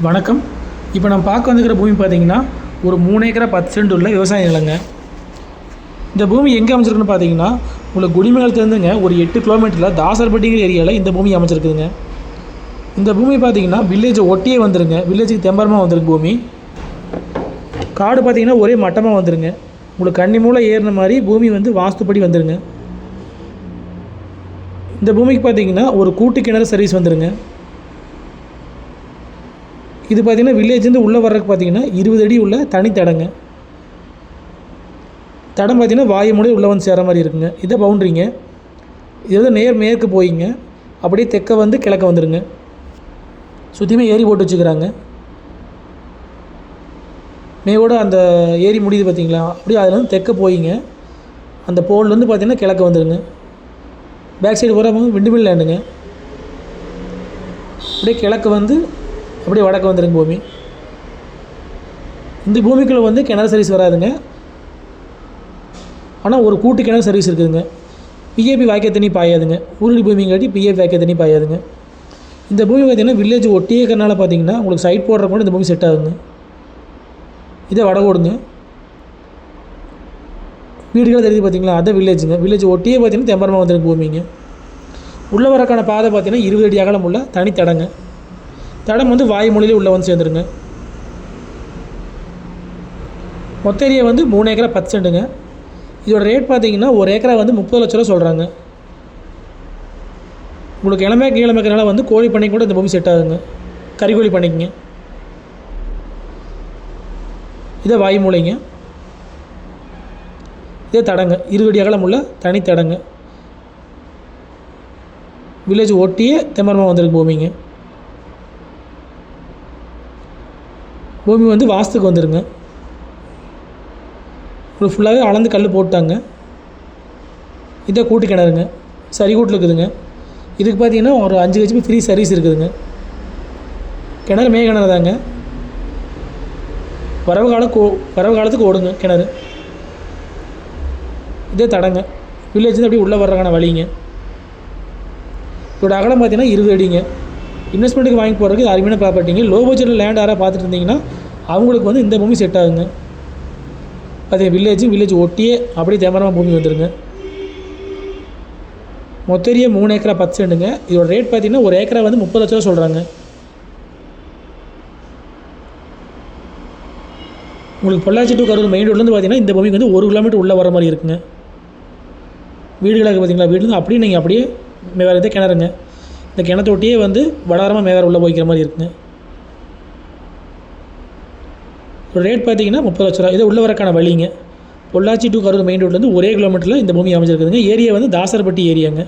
வணக்கம். இப்போ நம்ம பார்க்க வந்துக்கிற பூமி பார்த்தீங்கன்னா ஒரு மூணு ஏக்கரா பத்து சென்ட் உள்ள விவசாய நிலங்க. இந்த பூமி எங்கே அமைச்சிருக்குன்னு பார்த்தீங்கன்னா உங்களுக்கு குடிமங்கலத்துலேருந்துங்க ஒரு எட்டு கிலோமீட்டரில் தாசர்பட்டிங்கிற ஏரியாவில் இந்த பூமி அமைச்சிருக்குதுங்க இந்த பூமி பார்த்தீங்கன்னா வில்லேஜை ஒட்டியே வந்துருங்க. வில்லேஜுக்கு தெம்பரமாக வந்துருங்க பூமி. காடு பார்த்தீங்கன்னா ஒரே மட்டமாக வந்துருங்க. உங்களுக்கு கண்ணி மூலை ஏறின மாதிரி பூமி வந்து வாஸ்துப்படி வந்துருங்க. இந்த பூமிக்கு பார்த்தீங்கன்னா ஒரு கூட்டு கிணறு சர்வீஸ் வந்துருங்க. இது பார்த்தீங்கன்னா வில்லேஜ்லேருந்து உள்ளே வர்றதுக்கு பார்த்தீங்கன்னா இருபது அடி உள்ள தனி தடங்க. தடம் பார்த்திங்கன்னா வாயு மூலையை உள்ளே வந்து சேர மாதிரி இருக்குங்க. இதை பவுண்ட்ரிங்க. இது வந்து நேர் மேற்கு போயிங்க. அப்படியே தெற்க வந்து கிழக்க வந்துடுங்க சுற்றியுமே ஏரி போட்டு வச்சுக்கிறாங்க. மேவோட அந்த ஏரி முடியுது பார்த்தீங்களா அப்படியே அதில் வந்து தெற்க போயிங்க. அந்த போன்லேருந்து பார்த்திங்கன்னா கிழக்க வந்துடுங்க பேக் சைடு போகிற விண்டுமில் லேண்டுங்க அப்படியே கிழக்கு வந்து அப்படியே வடக்கு வந்துடுங்க பூமி. இந்த பூமிக்குள்ளே வந்து கிணறு சர்வீஸ் வராதுங்க. ஆனால் ஒரு கூட்டு கிணறு சர்வீஸ் இருக்குதுங்க. பிஏபி வாய்க்க தண்ணி பாயாதுங்க. ஊரடி பூமிங்காட்டி பிஏபி வாய்க்க தண்ணி பாயாதுங்க. இந்த பூமி பார்த்திங்கன்னா வில்லேஜ் ஒட்டியே இருக்கிறனால பார்த்தீங்கன்னா உங்களுக்கு சைட் போடுற கூட இந்த பூமி செட் ஆகுங்க. இதை வடகோடுங்க வீடுகள் தெரியுது பார்த்தீங்களா அதை வில்லேஜுங்க வில்லேஜ் ஒட்டியே பார்த்தீங்கன்னா தெம்பரமாக வந்துருக்கு பூமிங்க. உள்ளே வரக்கான பாதை பார்த்தீங்கன்னா இருபது அடி அகலம் உள்ள தனி தடங்க. தடம் வந்து வாய்மொழியிலே உள்ளே வந்து சேர்ந்துருங்க. மொத்த ஏரியா வந்து மூணு ஏக்கரா பத்து சென்ட்டுங்க இதோட ரேட் பார்த்தீங்கன்னா ஒரு ஏக்கரா வந்து முப்பது லட்ச ரூபா சொல்கிறாங்க உங்களுக்கு இளமே கீழமைக்கிறனால வந்து கோழி பண்ணி கூட இந்த பூமி செட் ஆகுங்க. கறிக்கோழி பண்ணிக்கங்க. இதை வாய்மூலைங்க இதே தடங்க. இருபடி அகலம் உள்ள தனி தடங்க. வில்லேஜ் ஒட்டியே தெம்மரமாக வந்திருக்கு பூமிங்க. பூமி வந்து வாஸ்துக்கு வந்துடுங்க இப்போ ஃபுல்லாகவே அளந்து கல் போட்டாங்க. இதை கூட்டு கிணறுங்க. சரி கூட்டில் இருக்குதுங்க. இதுக்கு பார்த்தீங்கன்னா ஒரு அஞ்சு ஹெச்பி ஃப்ரீ சர்வீஸ் இருக்குதுங்க. கிணறு மே கிணறு தாங்க. வரவு காலம் கோ வரவு காலத்துக்கு ஓடுங்க கிணறு. இதே தடங்க. வில்லேஜ் அப்படியே உள்ளே வர்றதுக்கான வழிங்க. இதோட அகலம் பார்த்தீங்கன்னா இருபது அடிங்க. இன்வெஸ்ட்மெண்ட்டுக்கு வாங்கி போகிறதுக்கு இது அருமையான ப்ராப்பர்ட்டிங்க லோ பட்ஜெட்டில் லேண்ட் யாராக பார்த்துட்டு இருந்தீங்கன்னா அவங்களுக்கு வந்து இந்த பூமி செட் ஆகுங்க. அதே வில்லேஜ் வில்லேஜ் ஒட்டியே அப்படியே தேமரமாக பூமி வந்துருங்க. மொத்தரிய மூணு ஏக்கரா பத்து செண்டுங்க இதோட ரேட் பார்த்தீங்கன்னா ஒரு ஏக்கரா வந்து முப்பது லட்ச ரூபா சொல்கிறாங்க உங்களுக்கு பொள்ளாச்சி டு கரூர் மெயின் ரோட்லேருந்து பார்த்தீங்கன்னா இந்த பூமிக்கு வந்து ஒரு கிலோமீட்டர் உள்ளே வர மாதிரி இருக்குங்க. வீடுகளாக பார்த்தீங்களா? வீடுலேருந்து அப்படியே நீங்கள் அப்படியே வேறு எதாவது கிணறுங்க. இந்த கிணத்தொட்டியே வந்து வடாரமாக மேலே உள்ளே போய்க்கிற மாதிரி இருக்குங்க. ரேட் பார்த்தீங்கன்னா முப்பது லட்ச ரூபா. இது உள்ளே வரக்கான வழிங்க. பொள்ளாச்சி டு கரூர் மெயின் ரோட்லேருந்து ஒரே கிலோமீட்டரில் இந்த பூமி அமைஞ்சிருக்குதுங்க. ஏரியா வந்து தாசர்பட்டி ஏரியாங்க